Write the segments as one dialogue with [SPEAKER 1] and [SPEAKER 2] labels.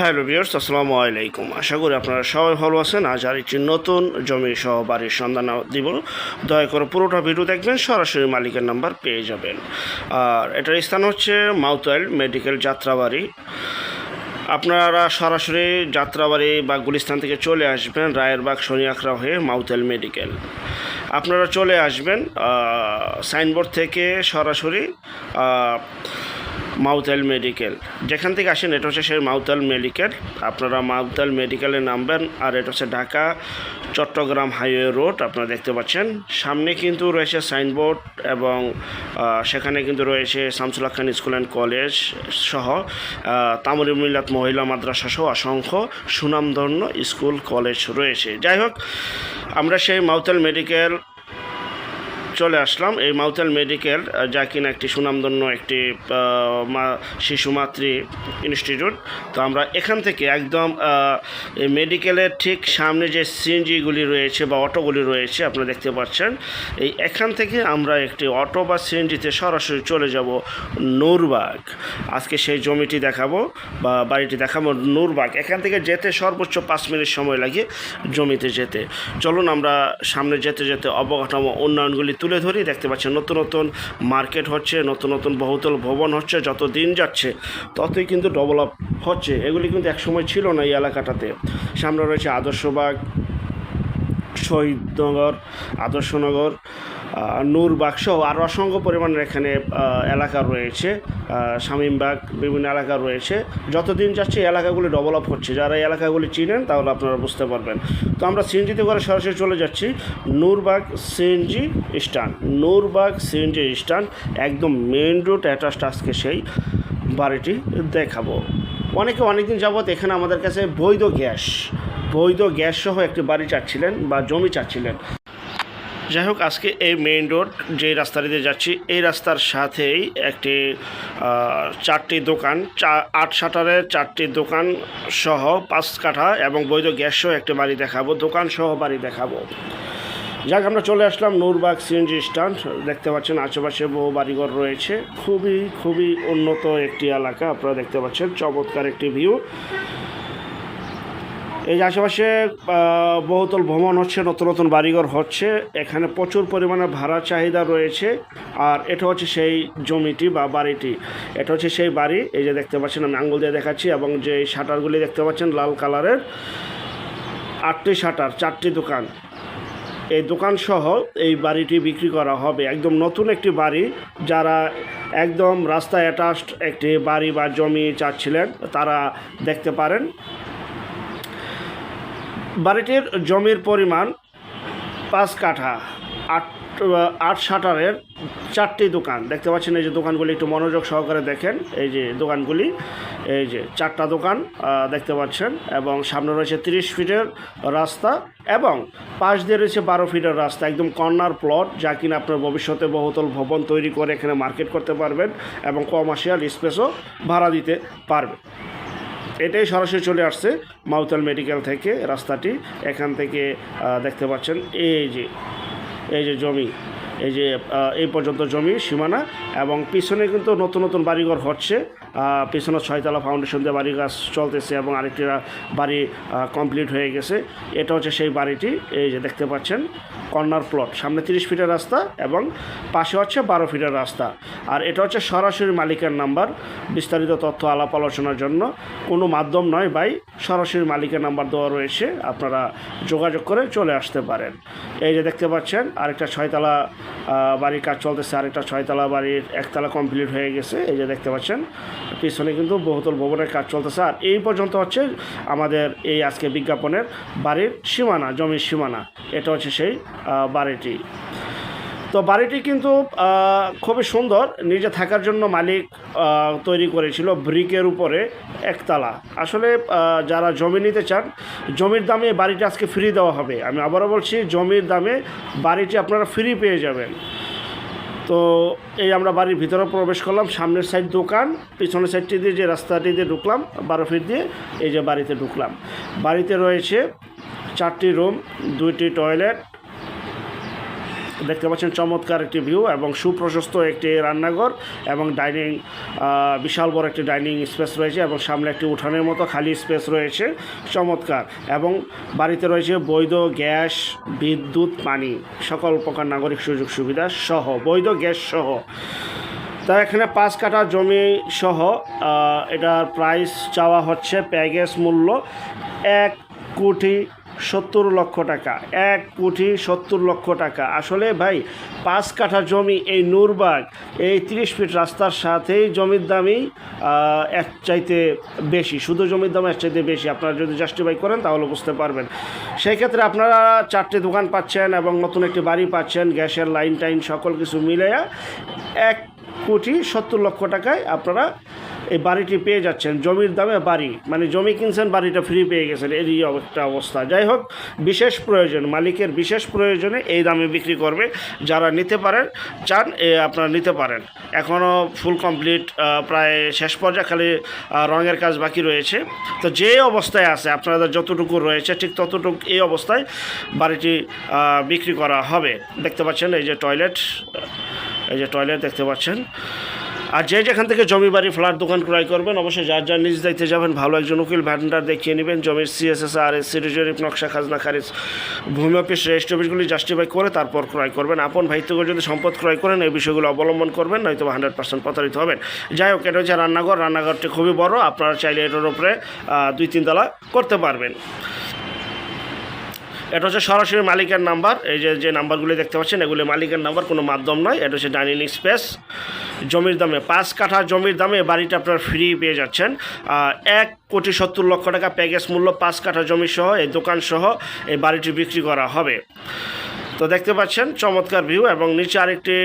[SPEAKER 1] Hello বিয়ার্স আসসালামু আলাইকুম। আশা করি আপনারা সবাই ভালো আছেন। আজ আর একটি নতুন জমি সহ বাড়ির সন্ধান দিব। দয়া করে পুরোটা ভিডিও দেখবেন, সরাসরি মালিকের নাম্বার পেয়ে যাবেন। আর এটার স্থান হচ্ছে মাউতয়েল মেডিকেল যাত্রাবাড়ি। আপনারা সরাসরি যাত্রাবাড়ি বা গুলিস্তান থেকে চলে আসবেন, রায়ের রায়েরবাগ শনিয়াখড়া হয়ে মাউতেল মেডিকেল। আপনারা চলে আসবেন সাইনবোর্ড থেকে সরাসরি মাউতাল মেডিকেল। যেখান থেকে আসেন, এটা হচ্ছে সেই মাউতাল মেডিকেল। আপনারা মাউতাল মেডিকেলে নামবেন আর এটা হচ্ছে ঢাকা চট্টগ্রাম হাইওয়ে রোড, আপনারা দেখতে পাচ্ছেন। সামনে কিন্তু রয়েছে সাইনবোর্ড এবং সেখানে কিন্তু রয়েছে Shamsullah Khan school and college সহ তামরি মিল্লাত মহিলা মাদ্রাসা সহ অসংখ্য সুনামধন্য স্কুল, কলেজ রয়েছে। যাই হোক, আমরা সেই মাউতাল মেডিকেল চলে আসলাম। এই মাউতাল মেডিকেল যা কিনা একটি সুনামধন্য একটি শিশু মাতৃ ইনস্টিটিউট। তো আমরা এখান থেকে একদম এই মেডিকেলের ঠিক সামনে যে সিএনজিগুলি রয়েছে বা অটোগুলি রয়েছে, আপনারা দেখতে পাচ্ছেন। এই এখান থেকে আমরা একটি অটো বা সিএনজিতে সরাসরি চলে যাব নূরবাগ। আজকে সেই জমিটি দেখাবো বা বাড়িটি দেখাবো নূরবাগ। এখান থেকে যেতে সর্বোচ্চ পাঁচ মিনিট সময় লাগে জমিতে যেতে। চলুন আমরা সামনে যেতে যেতে অবকাঠামো উন্নয়নগুলি তুলে ধরি দেখতে পাচ্ছেন, নতুন নতুন মার্কেট হচ্ছে, নতুন নতুন বহুতল ভবন হচ্ছে, যত দিন যাচ্ছে ততই কিন্তু ডেভেলপ হচ্ছে। এগুলি কিন্তু একসময় ছিল না এই এলাকাটাতে। সামনে রয়েছে আদর্শবাগ শহীদনগর আদর্শনগর আহ, নূরবাগ সহ আরও অসংখ্য পরিমাণের এখানে এলাকা রয়েছে। শামীমবাগ বিভিন্ন এলাকা রয়েছে। যতদিন যাচ্ছে এলাকাগুলি ডেভেলপ হচ্ছে। যারা এই এলাকাগুলি চিনেন তাহলে আপনারা বুঝতে পারবেন। তো আমরা সিএনজিতে করে সরাসরি চলে যাচ্ছি। Nurbag CNG stand. Nurbag CNG stand একদম মেন রোড অ্যাটাচড আজকে সেই বাড়িটি দেখাবো। অনেকে অনেকদিন যাবৎ এখানে আমাদের কাছে বৈধ গ্যাস বৈধ গ্যাস সহ একটি বাড়ি চাচ্ছিলেন বা জমি চাচ্ছিলেন। যাই হোক, আজকে এই মেইন রোড যে রাস্তাটি দিয়ে যাচ্ছি, এই রাস্তার সাথেই একটি চারটি দোকান, চা, আট শাটারের চারটি দোকান সহ পাঁচ কাঠা এবং বৈধ গ্যাস সহ একটি বাড়ি দেখাবো, দোকান সহ বাড়ি দেখাবো। যাক, আমরা চলে আসলাম নূরবাগ সিএনজি স্ট্যান্ড দেখতে পাচ্ছেন আশেপাশে বহু বাড়িঘর রয়েছে। খুবই খুবই উন্নত একটি এলাকা, আপনারা দেখতে পাচ্ছেন, চমৎকার একটি ভিউ এই আশেপাশে বহুতল ভ্রমণ হচ্ছে, নতুন নতুন বাড়িঘর হচ্ছে, এখানে প্রচুর পরিমাণে ভাড়া চাহিদা রয়েছে, আর এটা হচ্ছে সেই জমিটি বা বাড়িটি। এটা হচ্ছে সেই বাড়ি, এই যে দেখতে পাচ্ছেন, আমি আঙ্গুল দিয়ে দেখাচ্ছি, এবং যে শাটারগুলি দেখতে পাচ্ছেন, লাল কালারের, আটটি শাটার, চারটি দোকান। এই দোকান সহ এই বাড়িটি বিক্রি করা হবে। একদম নতুন একটি বাড়ি, যারা একদম রাস্তায় অ্যাটাচড একটি বাড়ি বা জমি চাচ্ছিলেন, তারা দেখতে পারেন। বাড়িটির জমির পরিমাণ পাঁচ কাঠা, আট আট শাটারের চারটি দোকান। দেখতে পাচ্ছেন এই যে দোকানগুলি, একটু মনোযোগ সহকারে দেখেন। এই যে দোকানগুলি, এই যে চারটা দোকান দেখতে পাচ্ছেন। এবং সামনে রয়েছে তিরিশ ফিটের রাস্তা এবং পাশ দিয়ে রয়েছে বারো ফিটের রাস্তা, একদম কর্নার প্লট, যা কিনা আপনার ভবিষ্যতে বহুতল ভবন তৈরি করে এখানে মার্কেট করতে পারবেন এবং কমার্শিয়াল স্পেসও ভাড়া দিতে পারবেন। এটাই সরাসরি চলে আসছে মাউতাল মেডিকেল থেকে রাস্তাটি। এখান থেকে দেখতে পাচ্ছেন, এই যে এই যে জমি। এই যে এই পর্যন্ত জমি, সীমানা, এবং পিছনে কিন্তু নতুন নতুন বাড়িঘর হচ্ছে। পিছনে ছয়তলা ফাউন্ডেশন দিয়ে বাড়ি গাছ চলতেছে এবং আরেকটি বাড়ি কমপ্লিট হয়ে গেছে। এটা হচ্ছে সেই বাড়িটি, এই যে দেখতে পাচ্ছেন, কর্নার প্লট সামনে তিরিশ ফিটের রাস্তা এবং পাশে হচ্ছে বারো ফিটের রাস্তা। আর এটা হচ্ছে সরাসরি মালিকের নাম্বার, বিস্তারিত তথ্য, আলাপ আলোচনার জন্য। কোনো মাধ্যম নয় ভাই, সরাসরি মালিকের নাম্বার দেওয়া রয়েছে, আপনারা যোগাযোগ করে চলে আসতে পারেন। এই যে দেখতে পাচ্ছেন, আরেকটা ছয়তলা বাড়ির কাজ চলতেছে, আরেকটা ছয়তলা বাড়ির একতলা কমপ্লিট হয়ে গেছে, এই যে দেখতে পাচ্ছেন। পিছনে কিন্তু বহুতল ভবনের কাজ চলতেছে। আর এই পর্যন্ত হচ্ছে আমাদের এই আজকে বিজ্ঞাপনের বাড়ির সীমানা, জমির সীমানা। এটা হচ্ছে সেই বাড়িটি। তো বাড়িটি কিন্তু খুবই সুন্দর। নিজে থাকার জন্য মালিক তৈরি করেছিল ব্রিকের উপরে একতলা। আসলে যারা জমি নিতে চান, জমির দামে বাড়িটি আজকে ফ্রি দেওয়া হবে। আমি আবারও বলছি, জমির দামে বাড়িটি আপনারা ফ্রি পেয়ে যাবেন। তো এই আমরা বাড়ির ভিতরে প্রবেশ করলাম, সামনের সাইড দোকান, পিছনের সাইডটি দিয়ে যে রাস্তাটি দিয়ে ঢুকলাম, বারো ফিট দিয়ে এই যে বাড়িতে ঢুকলাম। বাড়িতে রয়েছে চারটি রুম দুইটি টয়লেট দেখতে পাচ্ছেন চমৎকার একটি ভিউ এবং সুপ্রশস্ত একটি রান্নাঘর এবং ডাইনিং বিশাল বড় একটি ডাইনিং স্পেস রয়েছে এবং সামনে একটি উঠানের মতো খালি স্পেস রয়েছে। চমৎকার। এবং বাড়িতে রয়েছে বৈধ গ্যাস, বিদ্যুৎ, পানি, সকল প্রকার নাগরিক সুযোগ সুবিধা সহ, বৈধ গ্যাস সহ। তা এখানে পাঁচ কাঠা জমি সহ এটার প্রাইস চাওয়া হচ্ছে প্যাকেজ মূল্য এক কোটি সত্তর লক্ষ টাকা, এক কোটি সত্তর লক্ষ টাকা। আসলে ভাই, পাঁচ কাঠা জমি এই নূরবাগ, এই তিরিশ ফিট রাস্তার সাথেই জমির দামই এক চাইতে বেশি। শুধু জমির দাম এক চাইতে বেশি। আপনারা যদি জাস্টিফাই করেন তাহলে বুঝতে পারবেন। সেই ক্ষেত্রে আপনারা চারটে দোকান পাচ্ছেন এবং নতুন একটি বাড়ি পাচ্ছেন, গ্যাসের লাইন, টাইন সকল কিছু মিলে এক কোটি সত্তর লক্ষ টাকায় আপনারা এই বাড়িটি পেয়ে যাচ্ছেন। জমির দামে বাড়ি মানে জমি কিনছেন, বাড়িটা ফ্রি পেয়ে গেছেন, এরই একটা অবস্থা। যাই হোক, বিশেষ প্রয়োজন, মালিকের বিশেষ প্রয়োজনে এই দামে বিক্রি করবে। যারা নিতে পারেন, চান, এ, আপনারা নিতে পারেন। এখনও ফুল কমপ্লিট প্রায় শেষ পর্যায়ে খালি রঙের কাজ বাকি রয়েছে। তো যে অবস্থায় আছে, আপনাদের যতটুকু রয়েছে, ঠিক ততটুকু এই অবস্থায় বাড়িটি বিক্রি করা হবে। দেখতে পাচ্ছেন, এই যে টয়লেট এই যে টয়লেট দেখতে পাচ্ছেন। আর যে যেখান থেকে জমি বাড়ি, ফ্ল্যাট দোকান ক্রয় করবেন, অবশ্যই যার যার নিজ দায়িত্বে যাবেন, ভালো একজন উকিল ভ্যান্ডার দেখিয়ে নেবেন। জমির সিএসএস আর এস সিরিজরিপ নকশা, খাজনা, খারিজ, ভূমি অফিস, রেজিস্ট্রি অফিসগুলি জাস্টিফাই করে তারপর ক্রয় করবেন। আপন ভাইত্যকে যদি সম্পদ ক্রয় করেন, এই বিষয়গুলো অবলম্বন করবেন, নয়তো হান্ড্রেড পার্সেন্ট প্রতারিত হবেন। যাই হোক, এটা হচ্ছে রান্নাঘর। রান্নাঘরটি খুবই বড়। আপনারা চাইলে এটার উপরে দুই তিন তলা করতে পারবেন। এটা হচ্ছে সরাসরি মালিকের নাম্বার। এই যে যে নাম্বারগুলি দেখতে পাচ্ছেন, এগুলি মালিকের নাম্বার, কোনো মাধ্যম নয়। এটা হচ্ছে ডাইনিং স্পেস। জমির দামে, পাঁচ কাঠা জমির দামে বাড়িটা আপনার ফ্রি পেয়ে যাচ্ছেন। এক কোটি সত্তর লক্ষ টাকা প্যাকেজ মূল্য পাঁচ কাঠা জমি সহ, এই দোকান সহ এই বাড়িটি বিক্রি করা হবে। তো দেখতে পাচ্ছেন, চমৎকার ভিউ এবং নিচে আরেকটি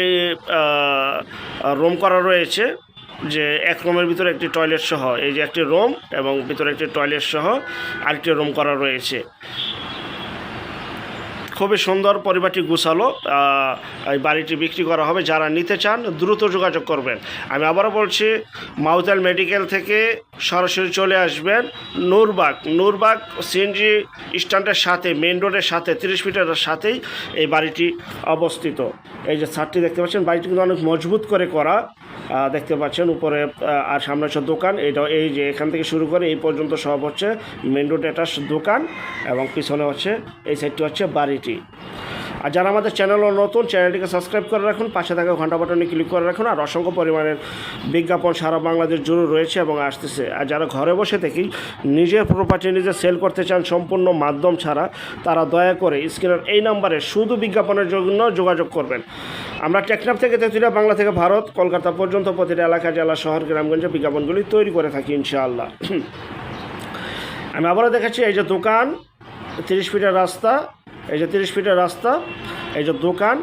[SPEAKER 1] রুম করা রয়েছে, যে এক রুমের ভিতরে একটি টয়লেট সহ। এই যে একটি রুম এবং ভিতরে একটি টয়লেট সহ আরেকটি রুম করা রয়েছে। খুবই সুন্দর পরিবারটি গুছালো এই বাড়িটি বিক্রি করা হবে। যারা নিতে চান দ্রুত যোগাযোগ করবেন। আমি আবারও বলছি, মাউতাল মেডিকেল থেকে সরাসরি চলে আসবেন নূরবাগ। নূরবাগ সিএনজি স্ট্যান্ডের সাথে মেন রোডের সাথে, তিরিশ মিটারের সাথেই এই বাড়িটি অবস্থিত। এই যে ছাদটি দেখতে পাচ্ছেন, বাড়িটি কিন্তু অনেক মজবুত করে করা। দেখতে পাচ্ছেন উপরে আর সামনে হচ্ছে দোকান। এটা এই যে এখান থেকে শুরু করে এই পর্যন্ত সব হচ্ছে মেন রোড অ্যাটাচ দোকান এবং পিছনে হচ্ছে, এই সাইডটি হচ্ছে বাড়িটি। আর যারা আমাদের চ্যানেলও নতুন, চ্যানেলটিকে সাবস্ক্রাইব করে রাখুন, পাশে থাকা ঘণ্টা বাটনে ক্লিক করে রাখুন, আর অসংখ্য পরিমাণের বিজ্ঞাপন সারা বাংলাদেশ জুড়ে রয়েছে এবং আসতেছে। আর যারা ঘরে বসে থেকেই নিজের প্রপার্টি নিজে সেল করতে চান সম্পূর্ণ মাধ্যম ছাড়া, তারা দয়া করে স্ক্রিনের এই নাম্বারে শুধু বিজ্ঞাপনের জন্য যোগাযোগ করবেন। আমরা টেকনাফ থেকে তেঁতুলিয়া, বাংলা থেকে ভারত, কলকাতা পর্যন্ত প্রতিটা এলাকা, জেলা, শহর, গ্রামগঞ্জে বিজ্ঞাপনগুলি তৈরি করে থাকি ইনশাআল্লাহ। আমি আবারও দেখাচ্ছি, এই যে দোকান, তিরিশ ফিটের রাস্তা এই যে তিরিশ ফিটের রাস্তা, এই যে দোকান,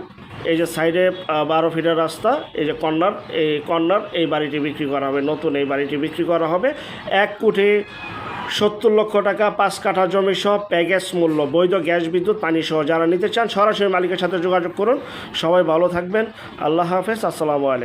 [SPEAKER 1] এই যে সাইডে বারো ফিটের রাস্তা, এই যে কর্নার, এই কর্নার, এই বাড়িটি বিক্রি করা হবে, নতুন এই বাড়িটি বিক্রি করা হবে। এক কোটি সত্তর লক্ষ টাকা পাঁচ কাঠা জমি সহ প্যাকেজ মূল্য, বৈধ গ্যাস, বিদ্যুৎ, পানি সহ। যারা নিতে চান সরাসরি মালিকের সাথে যোগাযোগ করুন। সবাই ভালো থাকবেন। আল্লাহ হাফেজ, আসসালামু আলাইকুম।